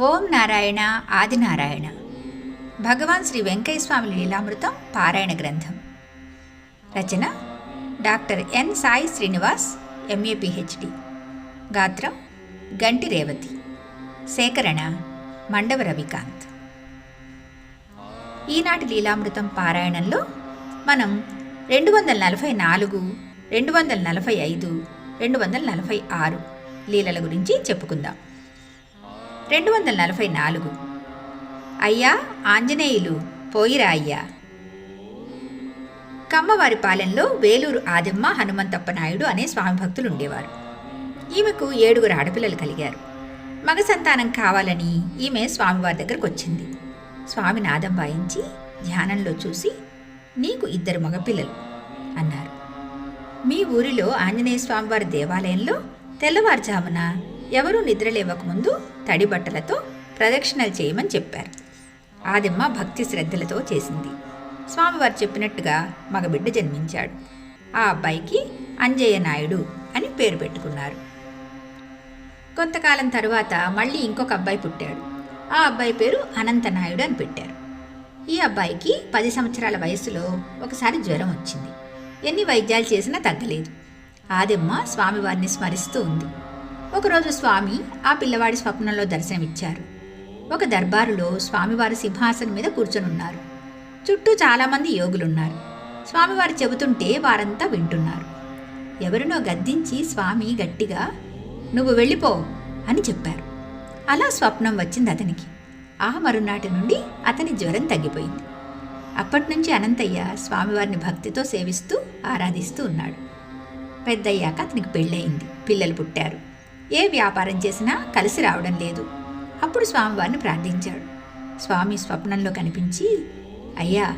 ఓం నారాయణ ఆదినారాయణ. భగవాన్ శ్రీ వెంకయ్యస్వామి లీలామృతం పారాయణ గ్రంథం. రచన doctor N Sai Srinivas MA PhD. గాత్రం గంటి రేవతి. సేకరణ మండవ రవికాంత్. ఈనాటి లీలామృతం పారాయణంలో మనం రెండు వందల నలభై నాలుగు రెండు వందల నలభై ఐదు రెండు వందల నలభై ఆరు లీలల గురించి చెప్పుకుందాం. రెండు వందల నలభై నాలుగు. అయ్యా ఆంజనేయులు పోయిరా అయ్యా. కమ్మవారి పాలెంలో వేలూరు ఆదిమ్మ హనుమంతప్ప నాయుడు అనే స్వామి భక్తులు ఉండేవారు ఈమెకు ఏడుగురు ఆడపిల్లలు కలిగారు. మగ సంతానం కావాలని ఈమె స్వామివారి దగ్గరకు వచ్చింది స్వామి నాదం వాయించి ధ్యానంలో చూసి నీకు ఇద్దరు మగపిల్లలు అన్నారు. మీ ఊరిలో ఆంజనేయ స్వామివారి దేవాలయంలో తెల్లవారుజామున ఎవరూ నిద్రలేవకముందు తడి బట్టలతో ప్రదక్షిణలు చేయమని చెప్పారు. ఆదిమ్మ భక్తి శ్రద్ధలతో చేసింది. స్వామివారు చెప్పినట్టుగా మగబిడ్డ జన్మించాడు. ఆ అబ్బాయికి అంజయ్య నాయుడు అని పేరు పెట్టుకున్నారు. కొంతకాలం తరువాత మళ్ళీ ఇంకొక అబ్బాయి పుట్టాడు. ఆ అబ్బాయి పేరు అనంతనాయుడు అని పెట్టారు. ఈ అబ్బాయికి పది సంవత్సరాల వయసులో ఒకసారి జ్వరం వచ్చింది. ఎన్ని వైద్యాలు చేసినా తగ్గలేదు. ఆదిమ్మ స్వామివారిని స్మరిస్తూ ఉంది. ఒకరోజు స్వామి ఆ పిల్లవాడి స్వప్నంలో దర్శనమిచ్చారు. ఒక దర్బారులో స్వామివారి సింహాసనం మీద కూర్చొనున్నారు. చుట్టూ చాలామంది యోగులున్నారు. స్వామివారు చెబుతుంటే వారంతా వింటున్నారు. ఎవరినో గద్దించి స్వామి గట్టిగా నువ్వు వెళ్ళిపో అని చెప్పారు. అలా స్వప్నం వచ్చింది అతనికి. ఆ మరునాటి నుండి అతని జ్వరం తగ్గిపోయింది. అప్పటి నుంచి అనంతయ్య స్వామివారిని భక్తితో సేవిస్తూ ఆరాధిస్తూ ఉన్నాడు. పెద్దయ్యాక అతనికి పెళ్ళయింది. పిల్లలు పుట్టారు. ఏ వ్యాపారం చేసినా కలిసి రావడం లేదు. అప్పుడు స్వామివారిని ప్రార్థించాడు. స్వామి స్వప్నంలో కనిపించి అయ్యా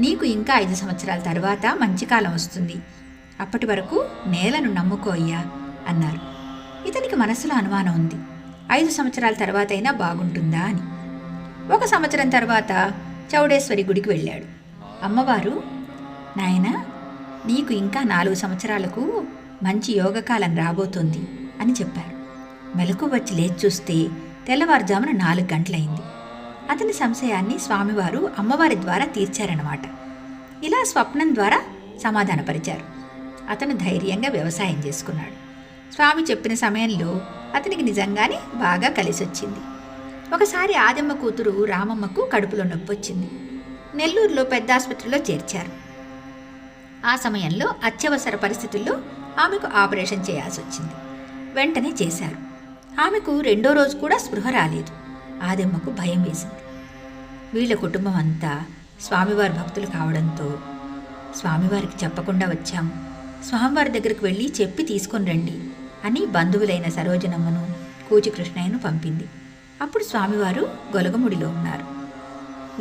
నీకు ఇంకా ఐదు సంవత్సరాల తర్వాత మంచి కాలం వస్తుంది. అప్పటి వరకు నేలను నమ్ముకో అయ్యా అన్నారు. ఇతనికి మనసులో అనుమానం ఉంది. ఐదు సంవత్సరాల తర్వాత అయినా బాగుంటుందా అని. ఒక సంవత్సరం తర్వాత చౌడేశ్వరి గుడికి వెళ్ళాడు. అమ్మవారు నాయనా నీకు ఇంకా నాలుగు సంవత్సరాలకు మంచి యోగకాలం రాబోతోంది. అని చెప్పారు మెలకు వచ్చి లేచి చూస్తే తెల్లవారుజామున నాలుగు గంటలైంది. అతని సంశయాన్ని స్వామివారు అమ్మవారి ద్వారా తీర్చారన్నమాట. ఇలా స్వప్నం ద్వారా సమాధానపరిచారు. అతను ధైర్యంగా వ్యవసాయం చేసుకున్నాడు. స్వామి చెప్పిన సమయంలో అతనికి నిజంగానే బాగా కలిసొచ్చింది. ఒకసారి ఆదమ్మ కూతురు రామమ్మకు కడుపులో నొప్పి వచ్చింది నెల్లూరులో పెద్ద ఆసుపత్రిలో చేర్చారు. ఆ సమయంలో అత్యవసర పరిస్థితుల్లో ఆమెకు ఆపరేషన్ చేయాల్సి వచ్చింది వెంటనే చేశారు. ఆమెకు రెండో రోజు కూడా స్పృహ రాలేదు. ఆదెమ్మకు భయం వేసింది. వీళ్ళ కుటుంబం అంతా స్వామివారి భక్తులు కావడంతో స్వామివారికి చెప్పకుండా వచ్చాము స్వామివారి దగ్గరికి వెళ్ళి చెప్పి తీసుకొని రండి అని బంధువులైన సరోజనమ్మను కూచికృష్ణయ్యను పంపింది. అప్పుడు స్వామివారు గొలగముడిలో ఉన్నారు.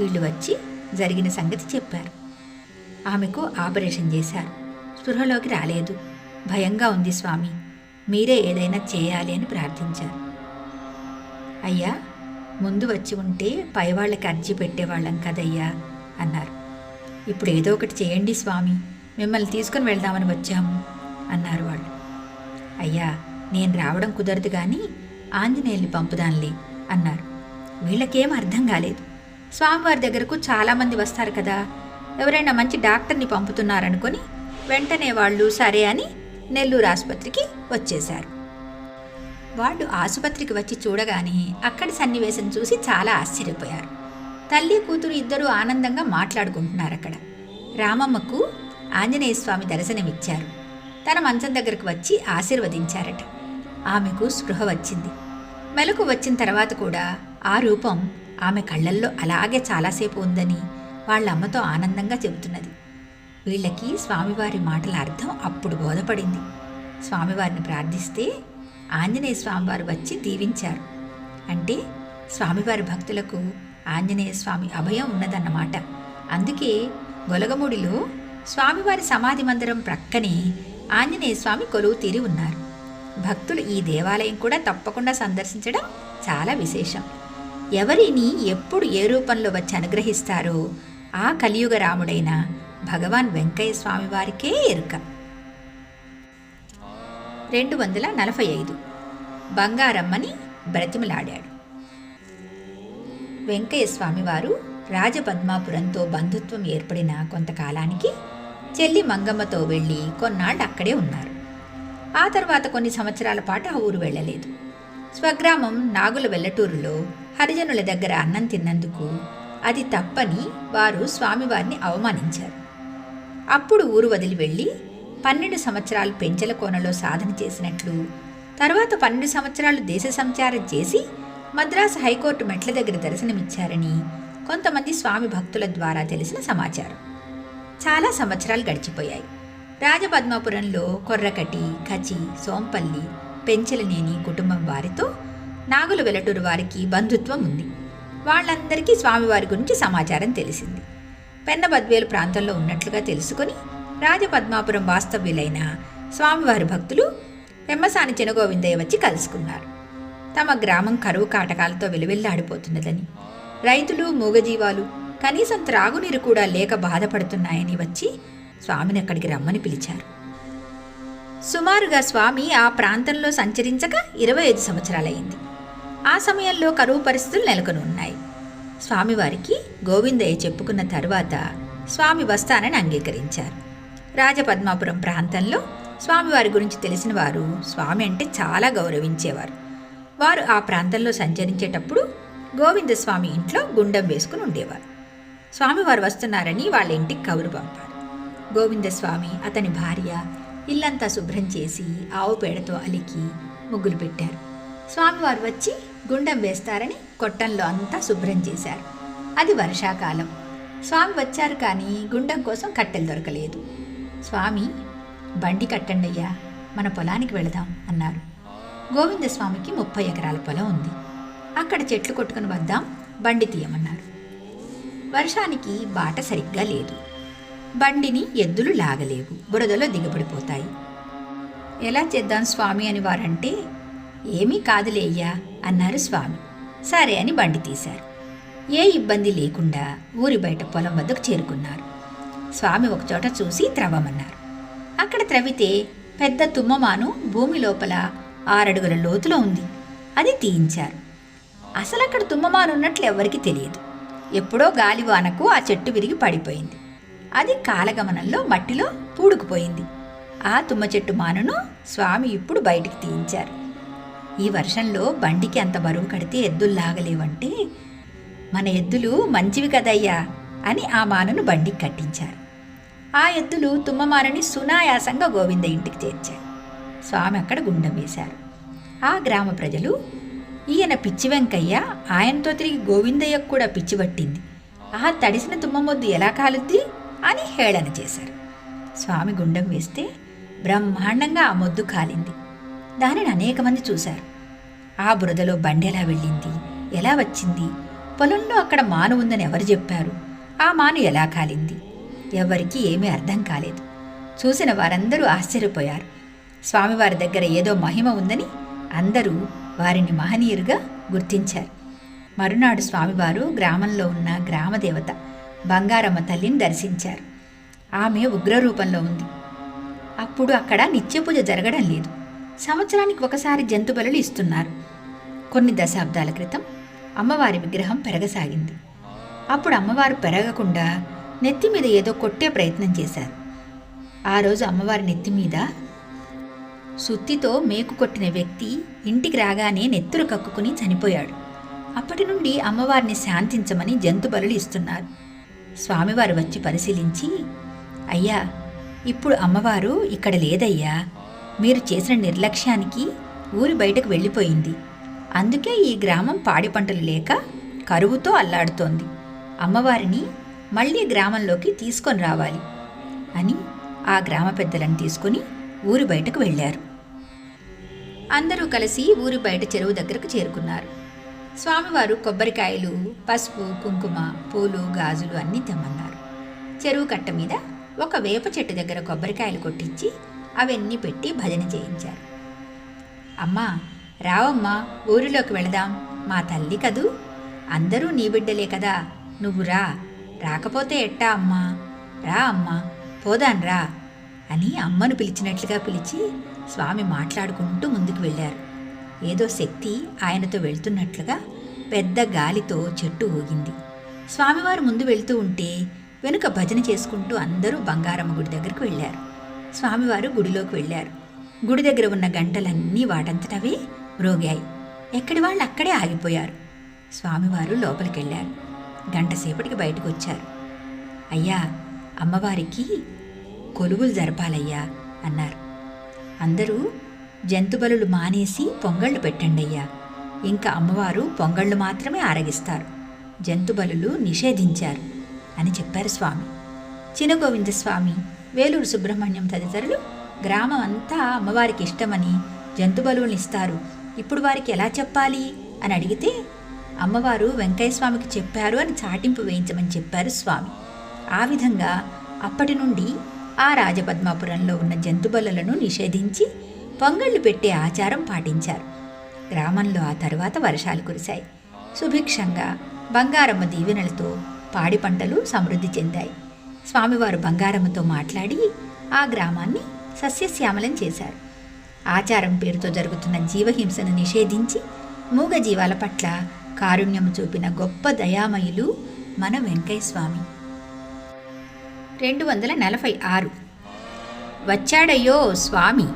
వీళ్ళు వచ్చి జరిగిన సంగతి చెప్పారు. ఆమెకు ఆపరేషన్ చేశారు. స్పృహలోకి రాలేదు. భయంగా ఉంది స్వామి. మీరే ఏదైనా చేయాలి అని ప్రార్థించారు. అయ్యా ముందు వచ్చి ఉంటే పైవాళ్ళకి అర్జీ పెట్టేవాళ్ళం కదయ్యా అన్నారు. ఇప్పుడు ఏదో ఒకటి చేయండి స్వామి మిమ్మల్ని తీసుకుని వెళ్దామని వచ్చాము అన్నారు వాళ్ళు. అయ్యా నేను రావడం కుదరదు కానీ ఆంజనేయుల్ని పంపుదాంలే అన్నారు. వీళ్ళకేం అర్థం కాలేదు. స్వామివారి దగ్గరకు చాలామంది వస్తారు కదా ఎవరైనా మంచి డాక్టర్ని పంపుతున్నారనుకొని వెంటనే వాళ్ళు సరే అని నెల్లూరు ఆసుపత్రికి వచ్చేశారు. వాళ్ళు ఆసుపత్రికి వచ్చి చూడగానే అక్కడి సన్నివేశం చూసి చాలా ఆశ్చర్యపోయారు. తల్లి కూతురు ఇద్దరూ ఆనందంగా మాట్లాడుకుంటున్నారు అక్కడ రామమ్మకు ఆంజనేయ స్వామి దర్శనమిచ్చారు. తన మంచం దగ్గరకు వచ్చి ఆశీర్వదించారట. ఆమెకు స్పృహ వచ్చింది. మెలకు వచ్చిన తర్వాత కూడా ఆ రూపం ఆమె కళ్ళల్లో అలాగే చాలాసేపు ఉందని వాళ్ళ అమ్మతో ఆనందంగా చెబుతున్నది. వీళ్ళకి స్వామివారి మాటల అర్థం అప్పుడు బోధపడింది. స్వామివారిని ప్రార్థిస్తే ఆంజనేయ స్వామివారు వచ్చి దీవించారు. అంటే స్వామివారి భక్తులకు ఆంజనేయ స్వామి అభయం ఉన్నదన్నమాట. అందుకే గొలగముడిలో స్వామివారి సమాధి మందిరం ప్రక్కనే ఆంజనేయ స్వామి కొలువు తీరి ఉన్నారు. భక్తులు ఈ దేవాలయం కూడా తప్పకుండా సందర్శించడం చాలా విశేషం. ఎవరిని ఎప్పుడు ఏ రూపంలో వచ్చి అనుగ్రహిస్తారో ఆ కలియుగ రాముడైన భగవాన్ వెంకయ్య స్వామి వారికే ఎరుక. రెండు వందల నలభై ఐదు. బంగారమ్మని బ్రతిమలాడాడు. వెంకయ్య స్వామివారు రాజపద్మాపురంతో బంధుత్వం ఏర్పడిన కొంతకాలానికి చెల్లి మంగమ్మతో వెళ్ళి కొన్నాళ్ళు అక్కడే ఉన్నారు. ఆ తర్వాత కొన్ని సంవత్సరాల పాటు ఆ ఊరు వెళ్ళలేదు. స్వగ్రామం నాగుల వెల్లటూరులో హరిజనుల దగ్గర అన్నం తిన్నందుకు అది తప్పని వారు స్వామివారిని అవమానించారు. అప్పుడు ఊరు వదిలి వెళ్ళి పన్నెండు సంవత్సరాలు పెంచల కోనలో సాధన చేసినట్లు తర్వాత పన్నెండు సంవత్సరాలు దేశ సంచారం చేసి మద్రాసు హైకోర్టు మెట్ల దగ్గర దర్శనమిచ్చారని కొంతమంది స్వామి భక్తుల ద్వారా తెలిసిన సమాచారం. చాలా సంవత్సరాలు గడిచిపోయాయి. రాజపద్మాపురంలో కొర్రకటి కచి సోంపల్లి పెంచలనేని కుటుంబం వారితో నాగుల వెలటూరు వారికి బంధుత్వం ఉంది. వాళ్ళందరికీ స్వామివారి గురించి సమాచారం తెలిసింది. పెన్నబద్వేలు ప్రాంతంలో ఉన్నట్లుగా తెలుసుకొని రాజపద్మాపురం వాస్తవ్యులైన స్వామివారి భక్తులు పెమ్మసాని చినగోవిందయ్య వచ్చి కలుసుకున్నారు. తమ గ్రామం కరువు కాటకాలతో వెలువెల్లాడిపోతున్నదని రైతులు మూగజీవాలు కనీసం త్రాగునీరు కూడా లేక బాధపడుతున్నాయని వచ్చి స్వామిని అక్కడికి రమ్మని పిలిచారు. సుమారుగా స్వామి ఆ ప్రాంతంలో సంచరించక ఇరవై ఐదు సంవత్సరాలయ్యింది ఆ సమయంలో కరువు పరిస్థితులు నెలకొని ఉన్నాయి స్వామివారికి గోవిందయ్య చెప్పుకున్న తర్వాత స్వామి వస్తానని అంగీకరించారు. రాజపద్మాపురం ప్రాంతంలో స్వామివారి గురించి తెలిసిన వారు స్వామి అంటే చాలా గౌరవించేవారు. వారు ఆ ప్రాంతంలో సంచరించేటప్పుడు గోవిందస్వామి ఇంట్లో గుండం వేసుకుని ఉండేవారు. స్వామివారు వస్తున్నారని వాళ్ళ ఇంటికి కబురు పంపారు. గోవిందస్వామి అతని భార్య ఇల్లంతా శుభ్రం చేసి ఆవు పేడతో అలికి ముగ్గులు పెట్టారు. స్వామివారు వచ్చి గుండం వేస్తారని కొట్టంలో అంతా శుభ్రం చేశారు. అది వర్షాకాలం. స్వామి వచ్చారు కానీ గుండం కోసం కట్టెలు దొరకలేదు. స్వామి బండి కట్టండి అయ్యా మన పొలానికి వెళదాం అన్నారు. గోవిందస్వామికి ముప్పై ఎకరాల పొలం ఉంది. అక్కడ చెట్లు కొట్టుకుని వద్దాం బండి తీయమన్నారు. వర్షానికి బాట సరిగ్గా లేదు. బండిని ఎద్దులు లాగలేవు బురదలో దిగబడిపోతాయి. ఎలా చేద్దాం స్వామి అని వారంటే ఏమీ కాదులే అయ్యా అన్నారు స్వామి. సరే అని బండి తీశారు. ఏ ఇబ్బంది లేకుండా ఊరి బయట పొలం వద్దకు చేరుకున్నారు. స్వామి ఒకచోట చూసి త్రవ్వమన్నారు. అక్కడ త్రవ్వితే పెద్ద తుమ్మమాను భూమి లోపల ఆరడుగుల లోతులో ఉంది. అది తీయించారు. అసలు అక్కడ తుమ్మమాను ఉన్నట్లు ఎవరికి తెలియదు. ఎప్పుడో గాలివానకు ఆ చెట్టు విరిగి పడిపోయింది. అది కాలగమనంలో మట్టిలో పూడుకుపోయింది. ఆ తుమ్మ చెట్టు మానును స్వామి ఇప్పుడు బయటికి తీయించారు. ఈ వర్షంలో బండికి అంత బరువు కడితే ఎద్దులు లాగలేవంటే మన ఎద్దులు మంచివి కదయ్యా అని ఆ మానను బండికి కట్టించారు. ఆ ఎద్దులు తుమ్మమానని సునాయాసంగా గోవింద ఇంటికి చేర్చారు. స్వామి అక్కడ గుండం వేశారు. ఆ గ్రామ ప్రజలు ఈయన పిచ్చి వెంకయ్య ఆయనతో తిరిగి గోవిందయ్యకు కూడా పిచ్చి పట్టింది. ఆ తడిసిన తుమ్మమొద్దు ఎలా కాలుద్ది? అని హేళన చేశారు. స్వామి గుండం వేస్తే బ్రహ్మాండంగా ఆ మొద్దు కాలింది. దానిని అనేక మంది చూశారు. ఆ బురదలో బండి ఎలా వెళ్ళింది ఎలా వచ్చింది? పొలంలో అక్కడ మాను ఉందని ఎవరు చెప్పారు? ఆ మాను ఎలా కాలింది? ఎవరికీ ఏమీ అర్థం కాలేదు. చూసిన వారందరూ ఆశ్చర్యపోయారు. స్వామివారి దగ్గర ఏదో మహిమ ఉందని అందరూ వారిని మహనీయురుగా గుర్తించారు. మరునాడు స్వామివారు గ్రామంలో ఉన్న గ్రామదేవత బంగారమ్మ తల్లిని దర్శించారు. ఆమె ఉగ్రరూపంలో ఉంది. అప్పుడు అక్కడ నిత్యపూజ జరగడం లేదు. సంవత్సరానికి ఒకసారి జంతు బలులు ఇస్తున్నారు. కొన్ని దశాబ్దాల క్రితం అమ్మవారి విగ్రహం పెరగసాగింది. అప్పుడు అమ్మవారు పెరగకుండా నెత్తి మీద ఏదో కొట్టే ప్రయత్నం చేశారు. ఆ రోజు అమ్మవారి నెత్తి మీద సుత్తితో మేకు కొట్టిన వ్యక్తి ఇంటికి రాగానే నెత్తురు కక్కుకుని చనిపోయాడు. అప్పటి నుండి అమ్మవారిని శాంతించమని జంతు బలులు ఇస్తున్నారు. స్వామివారు వచ్చి పరిశీలించి అయ్యా ఇప్పుడు అమ్మవారు ఇక్కడ లేదయ్యా. మీరు చేసిన నిర్లక్ష్యానికి ఊరు బయటకు వెళ్ళిపోయింది. అందుకే ఈ గ్రామం పాడి పంటలు లేక కరువుతో అల్లాడుతోంది. అమ్మవారిని మళ్ళీ గ్రామంలోకి తీసుకొని రావాలి అని ఆ గ్రామ పెద్దలను తీసుకుని ఊరు బయటకు వెళ్ళారు. అందరూ కలిసి ఊరి బయట చెరువు దగ్గరకు చేరుకున్నారు. స్వామివారు కొబ్బరికాయలు పసుపు కుంకుమ పూలు గాజులు అన్నీ తెమ్మన్నారు. చెరువు కట్ట మీద ఒక వేప చెట్టు దగ్గర కొబ్బరికాయలు కొట్టించి అవన్నీ పెట్టి భజన చేయించారు. అమ్మా రావమ్మా ఊరిలోకి వెళదాం. మా తల్లి కదూ? అందరూ నీ బిడ్డలే కదా. నువ్వు రా. రాకపోతే ఎట్టా అమ్మా? రా అమ్మా. పోదాన్ రా అని అమ్మను పిలిచినట్లుగా పిలిచి స్వామి మాట్లాడుకుంటూ ముందుకు వెళ్ళారు. ఏదో శక్తి ఆయనతో వెళ్తున్నట్లుగా పెద్ద గాలితో చెట్టు ఊగింది. స్వామివారు ముందు వెళ్తూ ఉంటే వెనుక భజన చేసుకుంటూ అందరూ బంగారమ్మ గుడి దగ్గరికి వెళ్ళారు. స్వామివారు గుడిలోకి వెళ్ళారు. గుడి దగ్గర ఉన్న గంటలన్నీ వాటంతటవే మ్రోగాయి. ఎక్కడి వాళ్ళు అక్కడే ఆగిపోయారు. స్వామివారు లోపలికెళ్ళారు. గంటసేపటికి బయటకు వచ్చారు అయ్యా అమ్మవారికి కొలువులు జరపాలయ్యా అన్నారు. అందరూ జంతుబలులు మానేసి పొంగళ్ళు పెట్టండి అయ్యా. ఇంకా అమ్మవారు పొంగళ్ళు మాత్రమే ఆరగిస్తారు. జంతుబలులు నిషేధించారు అని చెప్పారు స్వామి. చినగోవింద స్వామి వేలూరు సుబ్రహ్మణ్యం తదితరులు గ్రామం అంతా అమ్మవారికి ఇష్టమని జంతుబలువులు ఇస్తారు. ఇప్పుడు వారికి ఎలా చెప్పాలి? అని అడిగితే అమ్మవారు వెంకయ్య స్వామికి చెప్పారు అని చాటింపు వేయించమని చెప్పారు స్వామి. ఆ విధంగా అప్పటి నుండి ఆ రాజపద్మాపురంలో ఉన్న జంతుబలులను నిషేధించి పొంగళ్ళు పెట్టే ఆచారం పాటించారు. గ్రామంలో ఆ తర్వాత వర్షాలు కురిశాయి. సుభిక్షంగా బంగారమ్మ దీవెనలతో పాడి పంటలు సమృద్ధి చెందాయి. స్వామివారు బంగారమ్మతో మాట్లాడి ఆ గ్రామాన్ని సస్యశ్యామలం చేశారు. ఆచారం పేరుతో జరుగుతున్న జీవహింసను నిషేధించి మూగ జీవాల పట్ల కారుణ్యం చూపిన గొప్ప దయామయులు మన వెంకయ్య స్వామి రెండు వందల నలభై ఆరు. వచ్చాడయ్యో స్వామి.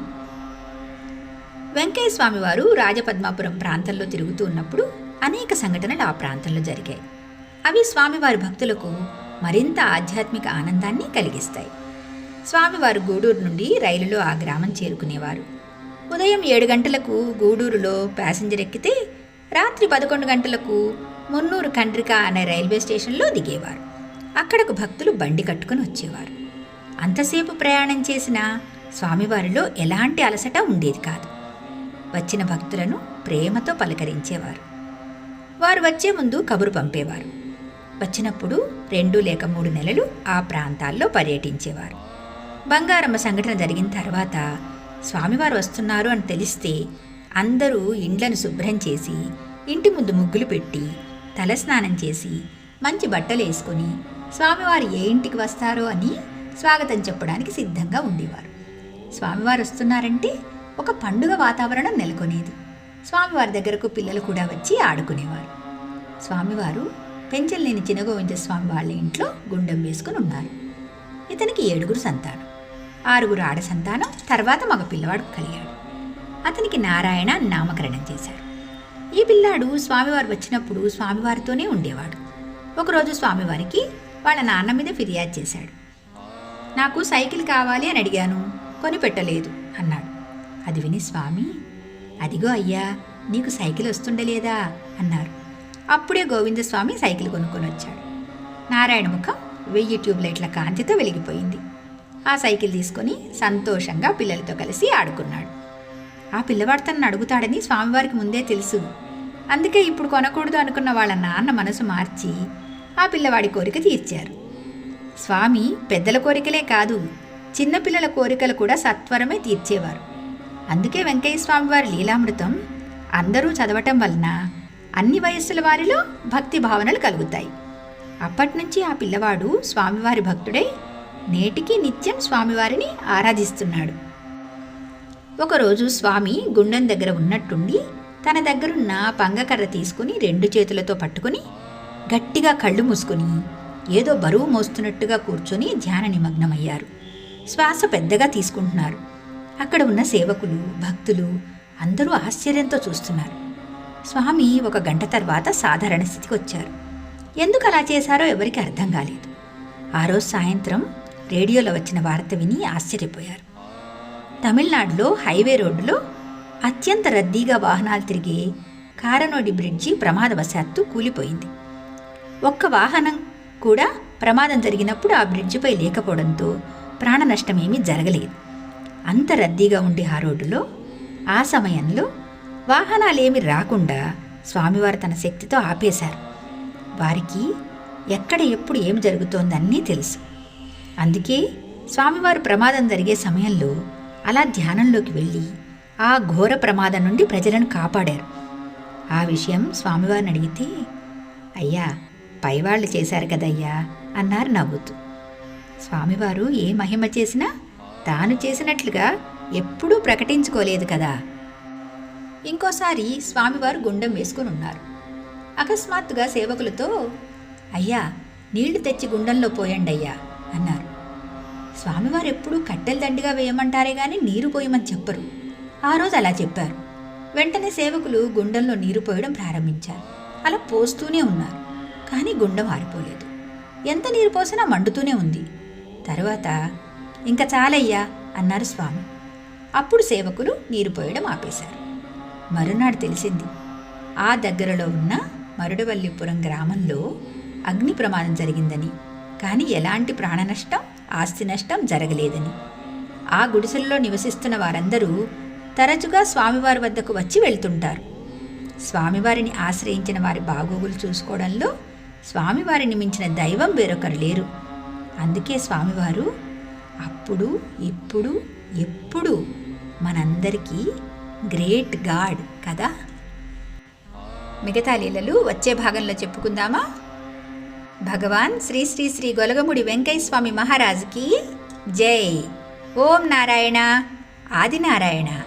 వెంకయ్య స్వామి వారు రాజపద్మాపురం ప్రాంతంలో తిరుగుతూ ఉన్నప్పుడు అనేక సంఘటనలు ఆ ప్రాంతంలో జరిగాయి. అవి స్వామివారి భక్తులకు మరింత ఆధ్యాత్మిక ఆనందాన్ని కలిగిస్తాయి. స్వామివారు గూడూరు నుండి రైలులో ఆ గ్రామం చేరుకునేవారు. ఉదయం ఏడు గంటలకు గూడూరులో ప్యాసింజర్ ఎక్కితే రాత్రి పదకొండు గంటలకు మున్నూరు కండ్రిక అనే రైల్వే స్టేషన్లో దిగేవారు. అక్కడకు భక్తులు బండి కట్టుకుని వచ్చేవారు. అంతసేపు ప్రయాణం చేసిన స్వామివారిలో ఎలాంటి అలసట ఉండేది కాదు. వచ్చిన భక్తులను ప్రేమతో పలకరించేవారు. వారు వచ్చే ముందు కబురు పంపేవారు. వచ్చినప్పుడు రెండు లేక మూడు నెలలు ఆ ప్రాంతాల్లో పర్యటించేవారు. బంగారమ్మ సంఘటన జరిగిన తర్వాత స్వామివారు వస్తున్నారు అని తెలిస్తే అందరూ ఇండ్లను శుభ్రం చేసి ఇంటి ముందు ముగ్గులు పెట్టి తలస్నానం చేసి మంచి బట్టలు వేసుకొని స్వామివారు ఏ ఇంటికి వస్తారో అని స్వాగతం చెప్పడానికి సిద్ధంగా ఉండేవారు. స్వామివారు వస్తున్నారంటే ఒక పండుగ వాతావరణం నెలకొనేది. స్వామివారి దగ్గరకు పిల్లలు కూడా వచ్చి ఆడుకునేవారు. స్వామివారు పెంచలేని చినగోవింద స్వామి వాళ్ళ ఇంట్లో గుండం వేసుకుని ఉన్నారు. ఇతనికి ఏడుగురు సంతానం ఆరుగురు ఆడ సంతానం తర్వాత మగ పిల్లవాడు కలిగాడు. అతనికి నారాయణ నామకరణం చేశారు. ఈ పిల్లాడు స్వామివారు వచ్చినప్పుడు స్వామివారితోనే ఉండేవాడు. ఒకరోజు స్వామివారికి వాళ్ళ నాన్న మీద ఫిర్యాదు చేశాడు. నాకు సైకిల్ కావాలి అని అడిగాను కొని పెట్టలేదు అన్నాడు. అది విని స్వామి అదిగో అయ్యా నీకు సైకిల్ వస్తుండలేదా అన్నారు. అప్పుడే గోవిందస్వామి సైకిల్ కొనుక్కొని వచ్చాడు. నారాయణ ముఖం వెయ్యి ట్యూబ్ లైట్ల కాంతితో వెలిగిపోయింది. ఆ సైకిల్ తీసుకొని సంతోషంగా పిల్లలతో కలిసి ఆడుకున్నాడు. ఆ పిల్లవాడు తనను అడుగుతాడని స్వామివారికి ముందే తెలుసు. అందుకే ఇప్పుడు కొనకూడదు అనుకున్న వాళ్ళ నాన్న మనసు మార్చి ఆ పిల్లవాడి కోరిక తీర్చారు. స్వామి పెద్దల కోరికలే కాదు చిన్నపిల్లల కోరికలు కూడా సత్వరమే తీర్చేవారు. అందుకే వెంకయ్య స్వామివారి లీలామృతం అందరూ చదవటం వలన అన్ని వయస్సుల వారిలో భక్తి భావనలు కలుగుతాయి. అప్పటి నుంచి ఆ పిల్లవాడు స్వామివారి భక్తుడై నేటికి నిత్యం స్వామివారిని ఆరాధిస్తున్నాడు. ఒకరోజు స్వామి గుండం దగ్గర ఉన్నట్టుండి తన దగ్గరున్న పంగకర్ర తీసుకుని రెండు చేతులతో పట్టుకుని గట్టిగా కళ్ళు మూసుకుని ఏదో బరువు మోస్తున్నట్టుగా కూర్చొని ధ్యాన నిమగ్నమయ్యారు. శ్వాస పెద్దగా తీసుకుంటున్నారు. అక్కడ ఉన్న సేవకులు భక్తులు అందరూ ఆశ్చర్యంతో చూస్తున్నారు. స్వామి ఒక గంట తర్వాత సాధారణ స్థితికి వచ్చారు. ఎందుకు అలా చేశారో ఎవరికి అర్థం కాలేదు. ఆ రోజు సాయంత్రం రేడియోలో వచ్చిన వార్త విని ఆశ్చర్యపోయారు. తమిళనాడులో హైవే రోడ్డులో అత్యంత రద్దీగా వాహనాలు తిరిగే కారనోడి బ్రిడ్జి ప్రమాదవశాత్తు కూలిపోయింది. ఒక్క వాహనం కూడా ప్రమాదం జరిగినప్పుడు ఆ బ్రిడ్జిపై లేకపోవడంతో ప్రాణ నష్టమేమీ జరగలేదు. అంత రద్దీగా ఉండే ఆ రోడ్డులో ఆ సమయంలో వాహనాలేమి రాకుండా స్వామివారు తన శక్తితో ఆపేశారు. వారికి ఎక్కడ ఎప్పుడు ఏం జరుగుతోందన్నీ తెలుసు. అందుకే స్వామివారు ప్రమాదం జరిగే సమయంలో అలా ధ్యానంలోకి వెళ్ళి ఆ ఘోర ప్రమాదం నుండి ప్రజలను కాపాడారు. ఆ విషయం స్వామివారిని అడిగితే అయ్యా పైవాళ్ళు చేశారు కదయ్యా అన్నారు నవ్వుతూ. స్వామివారు ఏ మహిమ చేసినా తాను చేసినట్లుగా ఎప్పుడూ ప్రకటించుకోలేదు కదా. ఇంకోసారి స్వామివారు గుండెం వేసుకుని ఉన్నారు. అకస్మాత్తుగా సేవకులతో అయ్యా నీళ్ళు తెచ్చి గుండంలో పోయండి అయ్యా అన్నారు. స్వామివారు ఎప్పుడూ కట్టెల దండిగా వేయమంటారే గాని నీరు పోయమని చెప్పరు. ఆ రోజు అలా చెప్పారు. వెంటనే సేవకులు గుండంలో నీరు పోయడం ప్రారంభించారు. అలా పోస్తూనే ఉన్నారు. కానీ గుండం ఆరిపోలేదు. ఎంత నీరు పోసినా మండుతూనే ఉంది. తరువాత ఇంకా చాలయ్యా అన్నారు స్వామి. అప్పుడు సేవకులు నీరు పోయడం ఆపేశారు. మరునాడు తెలిసింది. ఆ దగ్గరలో ఉన్న మరుడవల్లిపురం గ్రామంలో అగ్ని ప్రమాదం జరిగిందని కానీ ఎలాంటి ప్రాణ నష్టం ఆస్తి నష్టం జరగలేదని. ఆ గుడిసెల్లో నివసిస్తున్న వారందరూ తరచుగా స్వామివారి వద్దకు వచ్చి వెళ్తుంటారు. స్వామివారిని ఆశ్రయించిన వారి బాగోగులు చూసుకోవడంలో స్వామివారిని మించిన దైవం వేరొకరు లేరు. అందుకే స్వామివారు అప్పుడు ఇప్పుడు ఎప్పుడు మనందరికీ గ్రేట్ గాడ్ కదా? మిగతా లీలలు వచ్చే భాగంలో చెప్పుకుందామా? భగవాన్ శ్రీ శ్రీ శ్రీ గొలగముడి వెంకయ్యస్వామి మహారాజుకి జై. ఓం నారాయణ. ఆదినారాయణ.